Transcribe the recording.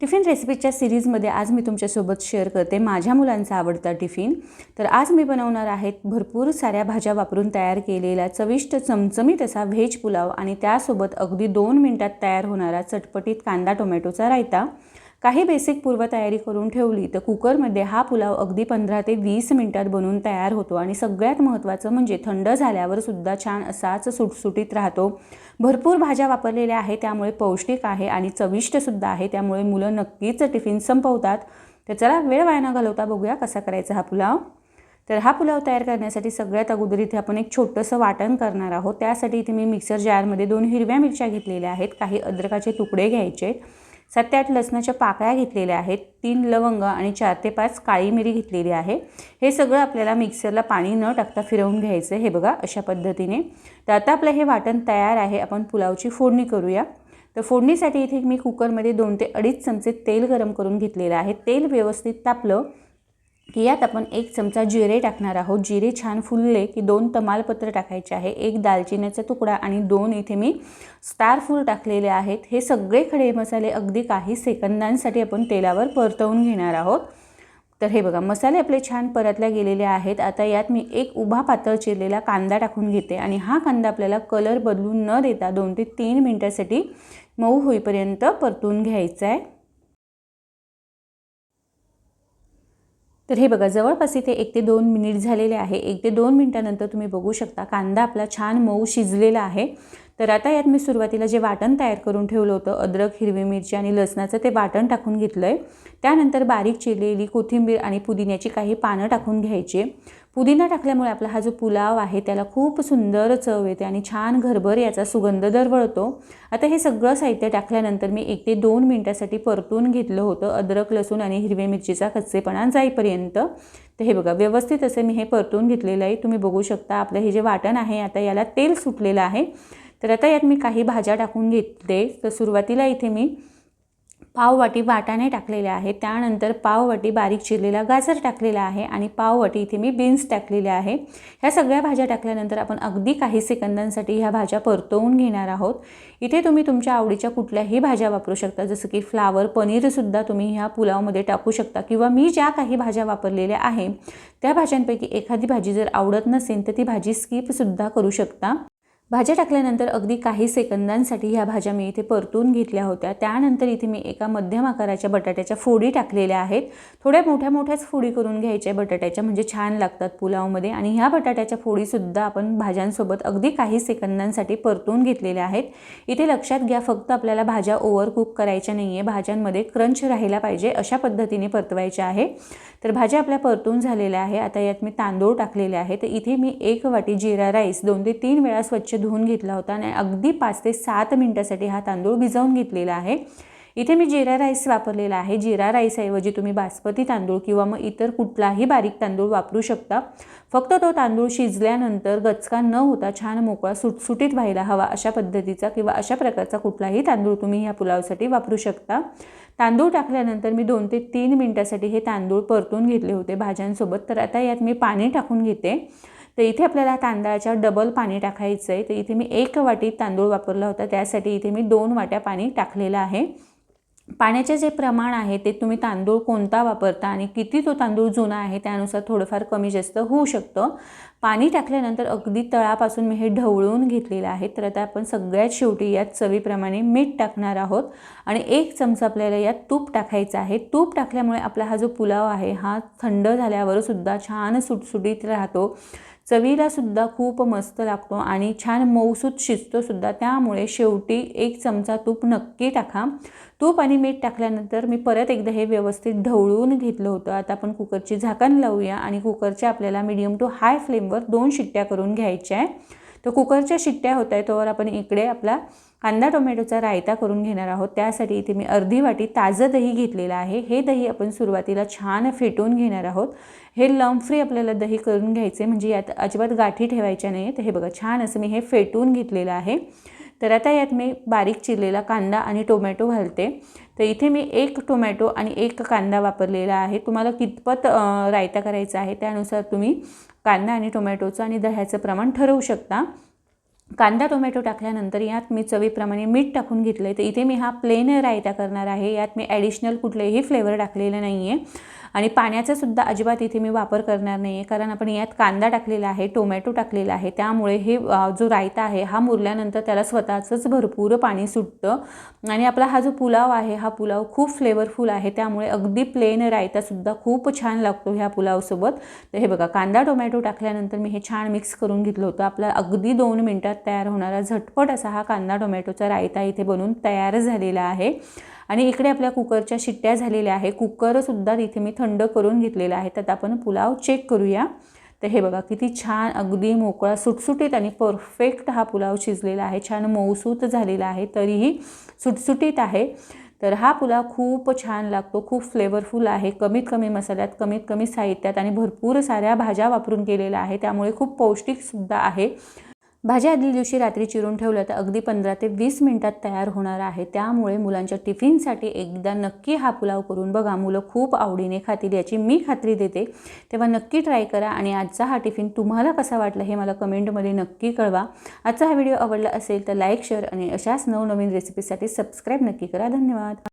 Tiffin रेसिपीच्या सिरीजमध्ये आज मी तुमच्यासोबत शेअर करते माझ्या मुलांचा आवडता टिफिन. तर आज मी बनवणार आहेत भरपूर साऱ्या भाज्या वापरून तयार केलेला चविष्ट चमचमीत असा व्हेज पुलाव आणि त्यासोबत अगदी दोन मिनटात तयार होणारा चटपटीत कांदा टोमॅटोचा रायता. काही बेसिक पूर्वतयारी करून ठेवली तर कुकरमध्ये हा पुलाव अगदी पंधरा ते वीस मिनटात बनवून तयार होतो आणि सगळ्यात महत्त्वाचं म्हणजे थंड झाल्यावर सुद्धा छान असाच सुटसुटीत राहतो. भरपूर भाज्या वापरलेल्या आहे त्यामुळे पौष्टिक आहे आणि चविष्टसुद्धा आहे. त्यामुळे मुलं नक्कीच टिफिन संपवतात. तर चला वेळ वाया न घालवता बघूया कसा करायचा हा पुलाव. तर हा पुलाव तयार करण्यासाठी सगळ्यात अगोदर इथे आपण एक छोटंसं वाटण करणार आहोत. त्यासाठी इथे मी मिक्सर जारमध्ये दोन हिरव्या मिरच्या घेतलेल्या आहेत. काही अद्रकाचे तुकडे घ्यायचे सात ते आठ लसणाच्या पाकळ्या घेतलेल्या आहेत तीन लवंग आणि चार ते पाच काळी मिरी घेतलेली आहे. हे सगळं आपल्याला मिक्सरला पाणी न टाकता फिरवून घ्यायचं हे बघा अशा पद्धतीने. तर आता आपलं हे वाटण तयार आहे आपण पुलावची फोडणी करूया. तर फोडणीसाठी इथे मी कुकरमध्ये दोन ते अडीच चमचे तेल गरम करून घेतलेलं आहे. तेल व्यवस्थित तापलं यात आपण एक चमचा जिरे टाकणार आहोत. जिरे छान फुलले की दोन तमालपत्र टाकायचे आहे. एक दालचिनीचा तुकडा आणि दोन इथे मी स्टार फूल टाकलेले आहेत. हे सगळे खडे मसाले अगदी काही सेकंदांसाठी आपण तेलावर परतवून घेणार आहोत. तर हे बघा मसाले आपले छान परतल्या गेलेले आहेत. आता यात मी एक उभा पातळ चिरलेला कांदा टाकून घेते आणि हा कांदा आपल्याला कलर बदलून न देता दोन ते तीन मिनटासाठी मऊ होईपर्यंत परतून घ्यायचा आहे. तर हे बघा जवळपास इथे एक ते दोन मिनिट झालेले आहे. एक ते दोन मिनटानंतर तुम्ही बघू शकता कांदा आपला छान मऊ शिजलेला आहे. तर आता यात मी सुरुवातीला जे वाटण तयार करून ठेवलं होतं अद्रक हिरवी मिरची आणि लसणाचं ते वाटण टाकून घेतलं आहे त्यानंतर बारीक चिरलेली कोथिंबीर आणि पुदिन्याची काही पानं टाकून घ्यायची. पुदिना टाकल्यामुळे आपला हा जो पुलाव आहे त्याला खूप सुंदर चव येते आणि छान घरभर याचा सुगंध दरवळतो. आता हे सगळं साहित्य टाकल्यानंतर मी एक ते दोन मिनटासाठी परतून घेतलं होतं अद्रक लसूण आणि हिरव्या मिरचीचा कच्चेपणा जाईपर्यंत. तर हे बघा व्यवस्थित असे मी हे परतून घेतलेलं आहे. तुम्ही बघू शकता आपलं हे जे वाटण आहे आता याला तेल सुटलेलं आहे. तर आता यात मी काही भाज्या टाकून घेतले. तर सुरुवातीला इथे मी पाववाटी वाटाणे टाकलेले आहे त्यानंतर पाववाटी बारीक चिरलेला गाजर टाकलेला आहे आणि पाववाटी इथे मी बीन्स टाकलेले आहे. ह्या सगळ्या भाज्या टाकल्यानंतर आपण अगदी काही सेकंदांसाठी ह्या भाज्या परतवून घेणार आहोत. इथे तुम्ही तुमच्या आवडीच्या कुठल्याही भाज्या वापरू शकता. जसं की फ्लावर पनीरसुद्धा तुम्ही ह्या पुलावमध्ये टाकू शकता किंवा मी ज्या काही भाज्या वापरलेल्या आहे त्या भाज्यांपैकी एखादी भाजी जर आवडत नसेल तर ती भाजी स्किपसुद्धा करू शकता. भाज्या टाकल्यानंतर अगदी काही सेकंदांसाठी ह्या भाज्या मी इथे परतून घेतल्या होत्या. त्यानंतर इथे मी एका मध्यम आकाराच्या बटाट्याच्या फोडी टाकलेल्या आहेत. थोड्या मोठ्या मोठ्याच फोडी करून घ्यायच्या बटाट्याच्या म्हणजे छान लागतात पुलावमध्ये. आणि ह्या बटाट्याच्या फोडीसुद्धा आपण भाज्यांसोबत अगदी काही सेकंदांसाठी परतून घेतलेल्या आहेत. इथे लक्षात घ्या फक्त आपल्याला भाज्या ओव्हर कुक करायच्या नाही आहे भाज्यांमध्ये क्रंच राहायला पाहिजे अशा पद्धतीने परतवायच्या आहे. तर भाज्या आपल्या परतून झालेल्या आहे. आता यात मी तांदूळ टाकलेले आहे तर इथे मी एक वाटी जिरा राईस दोन ते तीन वेळा स्वच्छ धुवून घेतला होता आणि अगदी पाच ते सात मिनटासाठी हा तांदूळ भिजवून घेतलेला आहे. इथे मी जिरा राईस वापरलेला आहे. जिरा राईसऐवजी तुम्ही बासमती तांदूळ किंवा मग इतर कुठलाही बारीक तांदूळ वापरू शकता. फक्त तो तांदूळ शिजल्यानंतर गचका न होता छान मोकळा सुटसुटीत व्हायला हवा अशा पद्धतीचा किंवा अशा प्रकारचा कुठलाही तांदूळ तुम्ही ह्या पुलावसाठी वापरू शकता. तांदूळ टाकल्यानंतर मी दोन ते तीन मिनटासाठी हे तांदूळ परतून घेतले होते भाज्यांसोबत. तर आता यात मी पाणी टाकून घेते. तर इथे आपल्याला तांदळाच्या डबल पाणी टाकायचं आहे. तर इथे मी एक वाटी तांदूळ वापरला होता. त्यासाठी इथे मी दोन वाट्या पाणी टाकलेलं आहे. पाण्याचे जे प्रमाण आहे ते तुम्ही तांदूळ कोणता वापरता आणि किती तो तांदूळ जुना आहे त्यानुसार थोडंफार कमी जास्त होऊ शकतं. पाणी टाकल्यानंतर अगदी तळापासून मी हे ढवळून घेतलेलं आहे. तर आता आपण सगळ्यात शेवटी यात चवीप्रमाणे मीठ टाकणार आहोत. आणि एक चमचा आपल्याला यात तूप टाकायचं आहे. तूप टाकल्यामुळे आपला हा जो पुलाव आहे हा थंड झाल्यावरसुद्धा छान सुटसुटीत राहतो. चवीला सुद्धा खूप मस्त लागतो आणि छान मऊसूत शिजतो सुद्धा. त्यामुळे शेवटी एक चमचा तूप नक्की टाका. तूप आणि मीठ टाकल्यानंतर मी परत एकदा हे व्यवस्थित ढवळून घेतलं होतं. आता आपण कुकरची झाकण लावूया आणि कुकरच्या आपल्याला मिडियम टू हाय फ्लेमवर दोन शिट्ट्या करून घ्यायच्या आहे. तर कुकरच्या शिट्ट्या होत आहे तोवर आपण इकडे आपला कांदा टोमॅटोचा रायता करून घेणार आहोत. त्यासाठी इथे मी अर्धी वाटी ताजं दही घेतलेलं आहे. हे दही आपण सुरुवातीला छान फेटून घेणार आहोत. हे लंप फ्री आपल्याला दही करून घ्यायचे म्हणजे यात अजिबात गाठी ठेवायच्या नाही आहेत हे बघा छान असं मी हे फेटून घेतलेलं आहे. तर आता यात मी बारीक चिरलेला कांदा आणि टोमॅटो घालते. तर इथे मी एक टोमॅटो आणि एक कांदा वापरलेला आहे. तुम्हाला कितपत रायता करायचा आहे त्यानुसार तुम्ही कांदा आणि टोमॅटोचं आणि दह्याचं प्रमाण ठरवू शकता. कांदा टोमॅटो टाकल्यानंतर यात मी चवीप्रमाणे मीठ टाकून घेतलं आहे तर इथे मी हा प्लेन रायता करणार आहे. यात मी ॲडिशनल कुठलेही फ्लेवर टाकलेलं नाही आहे आणि पाण्याचासुद्धा अजिबात इथे मी वापर करणार नाही आहे कारण आपण यात कांदा टाकलेला आहे टोमॅटो टाकलेला आहे. त्यामुळे हे जो रायता आहे हा मुरल्यानंतर त्याला स्वतःचंच भरपूर पाणी सुटतं. आणि आपला हा जो पुलाव आहे हा पुलाव खूप फ्लेवरफुल आहे. त्यामुळे अगदी प्लेन रायतासुद्धा खूप छान लागतो ह्या पुलावसोबत. तर हे बघा कांदा टोमॅटो टाकल्यानंतर मी हे छान मिक्स करून घेतलं होतं. आपला अगदी दोन मिनटात तयार होणारा झटपट असा हा कांदा टोमॅटोचा रायता इथे बनून तयार झालेला आहे. आणि इकडे आपल्या कुकरच्या शिट्ट्या झालेल्या आहे. कुकरसुद्धा इथे मी थंड करून घेतलेला आहे. तर आपण पुलाव चेक करूया. तर हे बघा किती छान अगदी मोकळा सुटसुटीत आणि परफेक्ट हा पुलाव शिजलेला आहे. छान मऊसूत झालेला आहे. तरीही सुटसुटीत आहे. तर हा पुलाव खूप छान लागतो. खूप फ्लेवरफुल आहे. कमीत कमी मसाल्यात कमीत कमी साहित्यात आणि भरपूर साऱ्या भाज्या वापरून केलेल्या आहे. त्यामुळे खूप पौष्टिकसुद्धा आहे. भाज्या आदल्या दिवशी रात्री चिरून ठेवलं तर अगदी पंधरा ते वीस मिनटात तयार होणार आहे. त्यामुळे मुलांच्या टिफिनसाठी एकदा नक्की हा पुलाव करून बघा. मुलं खूप आवडीने खातील याची मी खात्री देते. तेव्हा नक्की ट्राय करा आणि आजचा हा टिफिन तुम्हाला कसा वाटला हे मला कमेंटमध्ये नक्की कळवा. आजचा हा व्हिडिओ आवडला असेल तर लाईक शेअर आणि अशाच नवनवीन रेसिपीसाठी सबस्क्राईब नक्की करा. धन्यवाद.